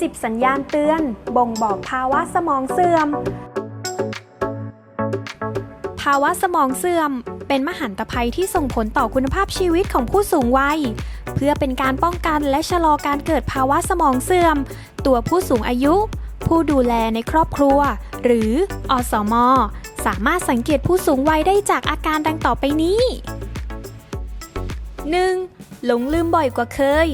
10 สัญญาณเตือน บ่งบอกภาวะสมองเสื่อม ภาวะสมองเสื่อม เป็นมหันตภัยที่ส่งผลต่อคุณภาพชีวิตของผู้สูงวัย เพื่อเป็นการป้องกันและชะลอการเกิดภาวะสมองเสื่อม ตัวผู้สูงอายุ ผู้ดูแลในครอบครัว หรืออสม สามารถสังเกตผู้สูงวัยได้จากอาการดังต่อไปนี้ 1. หลงลืมบ่อยกว่าเคย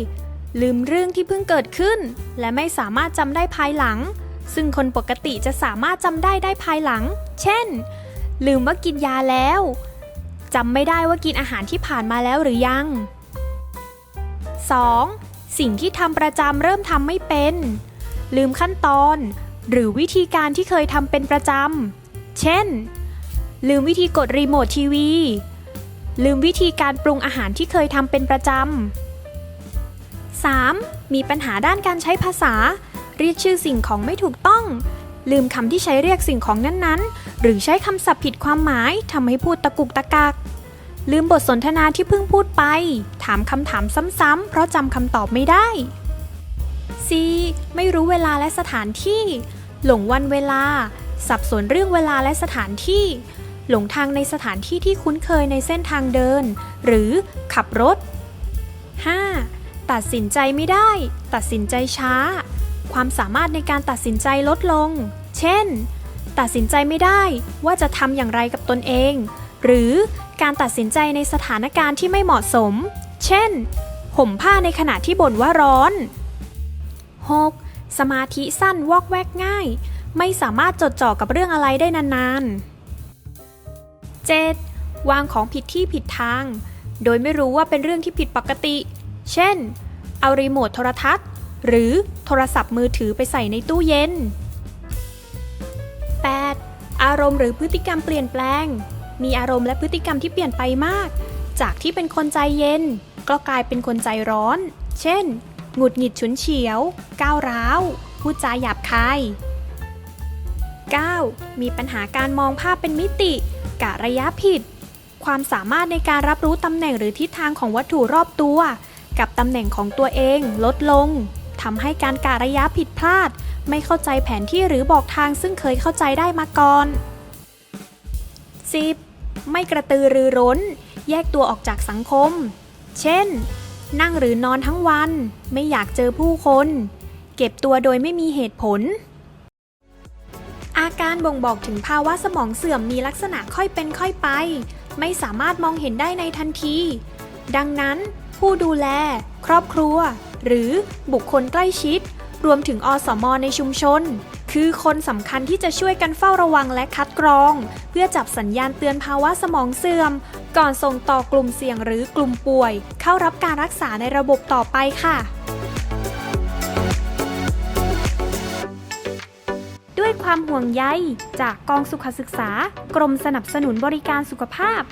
ลืมเรื่องที่เพิ่งเกิดขึ้น และไม่สามารถจำได้ภายหลัง ซึ่งคนปกติจะสามารถจำได้ได้ภายหลัง เช่น ลืมว่ากินยาแล้วจำไม่ได้ว่ากินอาหารที่ผ่านมาแล้วหรือยัง 2. สิ่งที่ทำประจำเริ่มทำไม่เป็น ลืมขั้นตอน หรือวิธีการที่เคยทำเป็นประจำ เช่น ลืมวิธีกดรีโมททีวี ลืมวิธีการปรุงอาหารที่เคยทำเป็นประจำ 3. มีปัญหาด้านการใช้ภาษา เรียกชื่อสิ่งของไม่ถูกต้อง ลืมคำที่ใช้เรียกสิ่งของนั้นๆ หรือใช้คำศัพท์ผิดความหมายทำให้พูดตะกุกตะกัก ลืมบทสนทนาที่เพิ่งพูดไป ถามคำถามซ้ำๆ เพราะจำคำตอบไม่ได้ C ไม่รู้เวลาและสถานที่ หลงวันเวลา สับสนเรื่องเวลาและสถานที่ หลงทางในสถานที่ที่คุ้นเคยในเส้นทางเดิน หรือขับรถ 5. ตัดสินใจไม่ได้ ตัดสินใจช้า ความสามารถในการตัดสินใจลดลง เช่น ตัดสินใจไม่ได้ว่าจะทำอย่างไรกับตนเอง หรือการตัดสินใจในสถานการณ์ที่ไม่เหมาะสม เช่น ห่มผ้าในขณะที่บ่นว่าร้อน 6. สมาธิสั้นวอกแวกง่าย ไม่สามารถจดจ่อกับเรื่องอะไรได้นานๆ 7. วางของผิดที่ผิดทาง โดยไม่รู้ว่าเป็นเรื่องที่ผิดปกติ เช่น เอารีโมทโทรทัศน์ หรือโทรศัพท์มือถือไปใส่ในตู้เย็น 8. อารมณ์หรือพฤติกรรมเปลี่ยนแปลง มีอารมณ์และพฤติกรรมที่เปลี่ยนไปมาก จากที่เป็นคนใจเย็น ก็กลายเป็นคนใจร้อน เช่น หงุดหงิดฉุนเฉียว ก้าวร้าว พูดจาหยาบคาย 9. มีปัญหาการมองภาพเป็นมิติกะระยะผิด ความสามารถในการรับรู้ตำแหน่งหรือทิศทางของวัตถุรอบตัว กับตำแหน่งของตัวเองลดลงทำให้การกะระยะผิดพลาด ไม่เข้าใจแผนที่หรือบอกทางซึ่งเคยเข้าใจได้มาก่อน 10. ไม่กระตือรือร้น แยกตัวออกจากสังคม เช่น นั่งหรือนอนทั้งวัน ไม่อยากเจอผู้คน เก็บตัวโดยไม่มีเหตุผล อาการบ่งบอกถึงภาวะสมองเสื่อมมีลักษณะค่อยเป็นค่อยไป ไม่สามารถมองเห็นได้ในทันที ดังนั้น ผู้ดูแล ครอบครัว หรือบุคคลใกล้ชิด รวมถึงอสมในชุมชน คือคนสำคัญที่จะช่วยกันเฝ้าระวังและคัดกรอง เพื่อจับสัญญาณเตือนภาวะสมองเสื่อม ก่อนส่งต่อกลุ่มเสี่ยงหรือกลุ่มป่วย เข้ารับการรักษาในระบบต่อไปค่ะด้วยความห่วงใยจากกองสุขศึกษา กรมสนับสนุนบริการสุขภาพ